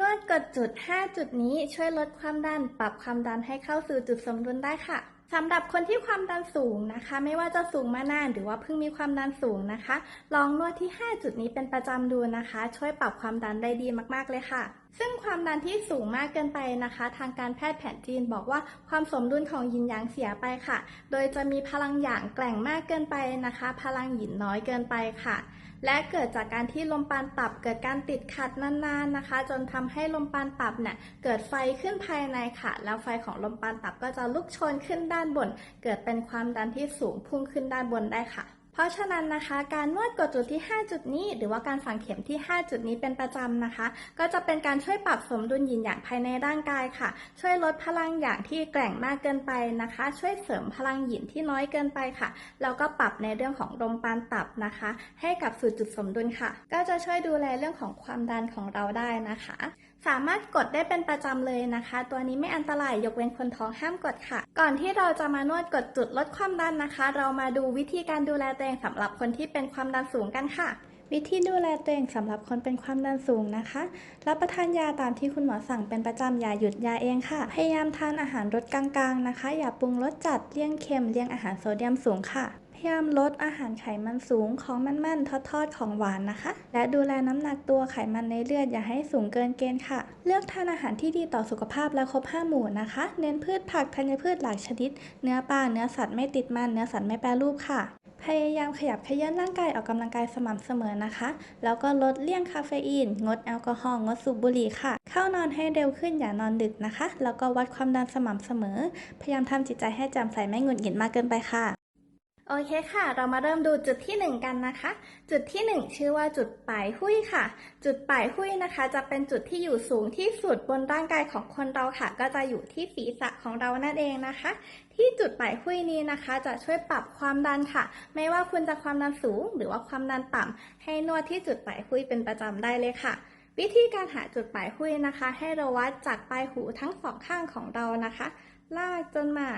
นวดกดจุด 5 จุดนี้ช่วยลดความดัน ปรับความดันให้เข้าสู่จุดสมดุลได้ค่ะสำหรับคนที่ความดันสูงนะคะ ไม่ว่าจะสูงมานานหรือว่าเพิ่งมีความดันสูงนะคะ ลองนวดที่ 5 จุดนี้เป็นประจำดูนะคะ ช่วยปรับความดันได้ดีมากๆเลยค่ะ ซึ่งความดันที่สูงมากเกินไปนะคะ ทางการแพทย์แผนจีนบอกว่าความสมดุลของยินหยางเสียไปค่ะ โดยจะมีพลังหยางแกร่งมากเกินไปนะคะ พลังหยินน้อยเกินไปค่ะ และเกิดจากการที่ลมปานตับเกิดการติดขัดนานๆนะคะ จนทำให้ลมปานตับเนี่ยเกิดไฟขึ้นภายในค่ะ แล้วไฟของลมปานตับก็จะลุกโชนขึ้นด้านบน เกิดเป็นความดันที่สูงพุ่งขึ้นด้านบนได้ค่ะ เพราะฉะนั้นนะคะการนวดกดจุดที่ 5 จุดนี้ หรือว่าการฝังเข็มที่ 5 จุดนี้เป็นประจำนะคะ ก็จะเป็นการช่วยปรับสมดุลหยินหยางภายในร่างกายค่ะ ช่วยลดพลังหยางที่แกร่งมากเกินไปนะคะ ช่วยเสริมพลังหยินที่น้อยเกินไปค่ะแล้วก็ปรับในเรื่องของลมปานตับนะคะ ให้กับสู่จุดสมดุลค่ะ ก็จะช่วยดูแลเรื่องของความดันของเราได้นะคะสามารถกดได้เป็นประจำเลยนะคะ ตัวนี้ไม่อันตรายยกเว้นคนท้องห้ามกดค่ะ ก่อนที่เราจะมานวดกดจุดลดความดันนะคะ เรามาดูวิธีการดูแลตัวเองสำหรับคนที่เป็นความดันสูงกันค่ะ วิธีดูแลตัวเองสำหรับคนเป็นความดันสูงนะคะ รับประทานยาตามที่คุณหมอสั่งเป็นประจำอย่าหยุดยาเองค่ะ พยายามทานอาหารรสกลางๆนะคะ อย่าปรุงรสจัดเลี่ยงเค็มเลี่ยงอาหารโซเดียมสูงค่ะ พยายามลดอาหารไขมันสูงของมันๆทอดๆของหวานนะคะ และดูแลน้ำหนักตัวไขมันในเลือดอย่าให้สูงเกินเกณฑ์ค่ะ เลือกทานอาหารที่ดีต่อสุขภาพและครบห้าหมู่นะคะ เน้นพืชผักธัญพืชหลายชนิด เนื้อปลาเนื้อสัตว์ไม่ติดมันเนื้อสัตว์ไม่แปรรูปค่ะ พยายามขยับเขยื้อนร่างกายออกกำลังกายสม่ำเสมอนะคะ แล้วก็ลดเลี่ยงคาเฟอีน งดแอลกอฮอล์งดสูบบุหรี่ค่ะ เข้านอนให้เร็วขึ้นอย่านอนดึกนะคะ แล้วก็วัดความดันสม่ำเสมอ พยายามทำจิตใจให้แจ่มใสไม่หงุดหงิดมากเกินไปค่ะ โอเคค่ะ เรามาเริ่มดูจุดที่ 1 กันนะคะ จุดที่ 1 ชื่อว่าจุดปลายหุ้ยค่ะ จุดปลายหุ้ยนะคะ จะเป็นจุดที่อยู่สูงที่สุดบนร่างกายของคนเราค่ะ ก็จะอยู่ที่ศีรษะของเรานั่นเองนะคะ ที่จุดปลายหุ้ยนี้นะคะ จะช่วยปรับความดันค่ะ ไม่ว่าคุณจะความดันสูง หรือว่าความดันต่ำให้นวดที่จุดปลายหุ้ยเป็นประจำได้เลยค่ะวิธีการหาจุดปลายหุ้ยนะคะ ให้เราวัดจากปลายหูทั้งสองข้างของเรานะคะ ลากจนมา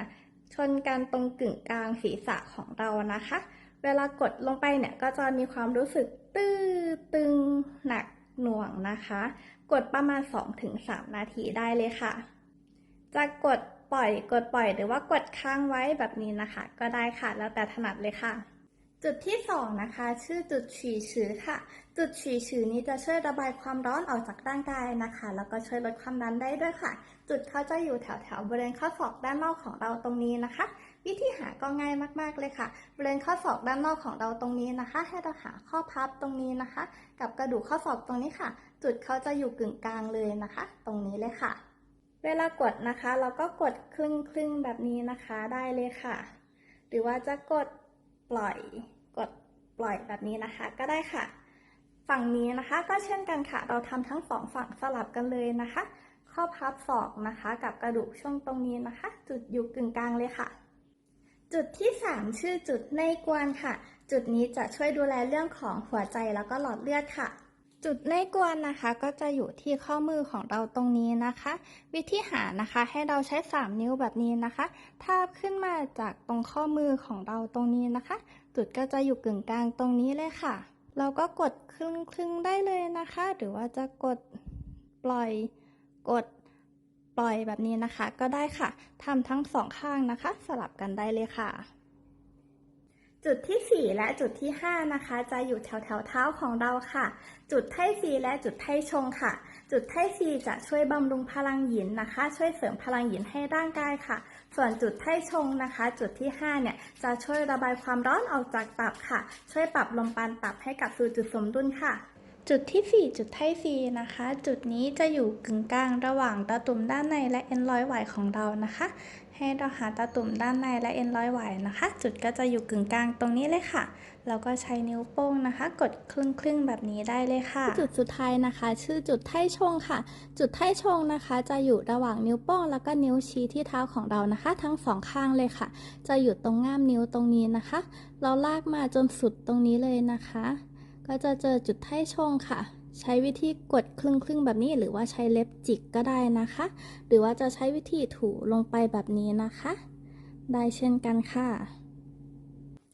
ชนกันตรงกึ่งกลางศีรษะของเรานะคะ เวลากดลงไปเนี่ยก็จะมีความรู้สึกตื้อตึงหนักหน่วงนะคะ กดประมาณ 2-3 นาทีได้เลยค่ะ จะกดปล่อยกดปล่อยหรือว่ากดค้างไว้แบบนี้นะคะ ก็ได้ค่ะแล้วแต่ถนัดเลยค่ะ จุดที่สองนะคะชื่อจุดฉี่ชือค่ะ จุดฉี่ชือนี้จะช่วยระบายความร้อนออกจากร่างกายนะคะ แล้วก็ช่วยลดความดันได้ด้วยค่ะ จุดเขาจะอยู่แถวๆบริเวณข้อศอกด้านนอกของเราตรงนี้นะคะ วิธีหาก็ง่ายมากๆเลยค่ะ บริเวณข้อศอกด้านนอกของเราตรงนี้นะคะ ให้เราหาข้อพับตรงนี้นะคะ กับกระดูกข้อศอกตรงนี้ค่ะ จุดเขาจะอยู่กึ่งกลางเลยนะคะ ตรงนี้เลยค่ะ เวลากดนะคะ เราก็กดครึ่งครึ่งแบบนี้นะคะได้เลยค่ะ หรือว่าจะกด ปล่อยกดปล่อยแบบนี้นะคะก็ได้ค่ะ ฝั่งนี้นะคะก็เช่นกันค่ะ เราทำทั้งสองฝั่งสลับกันเลยนะคะ ข้อพับศอกนะคะ กับกระดูกช่วงตรงนี้นะคะ จุดอยู่กึ่งกลางเลยค่ะ จุดที่ 3 ชื่อจุดในกวนค่ะ จุดนี้จะช่วยดูแลเรื่องของหัวใจแล้วก็หลอดเลือดค่ะ จุดในกวนนะคะก็จะอยู่ที่ข้อมือของเราตรงนี้นะคะ วิธีหานะคะให้เราใช้ 3 นิ้วแบบนี้นะคะ ทาบขึ้นมาจากตรงข้อมือของเราตรงนี้นะคะ จุดก็จะอยู่กึ่งกลางตรงนี้เลยค่ะ เราก็กดครึ่งครึ่งๆได้เลยนะคะ หรือว่าจะกดปล่อยกดปล่อยแบบนี้นะคะ ก็ได้ค่ะทำทั้งสองข้างนะคะ สลับกันได้เลยค่ะ จุดที่ 4 และจุดที่ 5 นะคะ จะอยู่แถวแถวเท้าของเราค่ะ จุดไทซีและจุดไทชงค่ะ จุดไทซีจะช่วยบำรุงพลังหยินนะคะ ช่วยเสริมพลังหยินให้ร่างกายค่ะ ส่วนจุดไทชงนะคะ จุดที่ 5 เนี่ยจะช่วยระบายความร้อนออกจากตับค่ะ ช่วยปรับลมปานตับให้กลับสู่จุดสมดุลค่ะ จุดที่ 4 จุดไทซีนะคะ จุดนี้จะอยู่กึ่งกลางระหว่างตาตุ่มด้านในและเอ็นร้อยไหวของเรานะคะ ให้เราหาตาตุ่มด้านในและเอ็นร้อยไหวนะคะ จุดก็จะอยู่กึ่งกลางตรงนี้เลยค่ะแล้วก็ใช้นิ้วโป้งนะคะ กดครึ่งครึ่งๆแบบนี้ได้เลยค่ะ จุดสุดท้ายนะคะ ชื่อจุดไทชงค่ะ จุดไทชงนะคะ จะอยู่ระหว่างนิ้วโป้งแล้วก็นิ้วชี้ที่เท้าของเรานะคะ ทั้งสองข้างเลยค่ะ จะอยู่ตรงง่ามนิ้วตรงนี้นะคะ เราลากมาจนสุดตรงนี้เลยนะคะ ก็จะเจอจุดไทชงค่ะ ใช้วิธีกดครึ่งครึ่งๆแบบนี้หรือว่าใช้เล็บจิกก็ได้นะคะ หรือว่าจะใช้วิธีถูลงไปแบบนี้นะคะ ได้เช่นกันค่ะ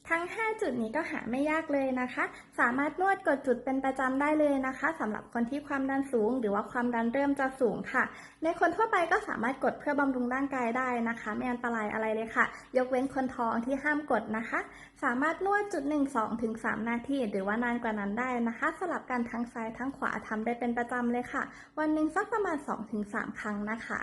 ทั้ง 5 จุดนี้ก็หาไม่ยากเลยนะคะ สามารถนวดกดจุดเป็นประจำได้เลยนะคะสำหรับคนที่ความดันสูง หรือว่าความดันเริ่มจะสูงค่ะ ในคนทั่วไปก็สามารถกดเพื่อบำรุงร่างกายได้นะคะ ไม่อันตรายอะไรเลยค่ะ ยกเว้นคนท้องที่ห้ามกดนะคะ สามารถนวดจุด 1 2ถึง3นาที หรือว่านานกว่านั้นได้นะคะ สลับกันทั้งซ้ายทั้งขวาทำได้เป็นประจำเลยค่ะ วันหนึ่งสักประมาณ 2-3 ครั้งนะคะ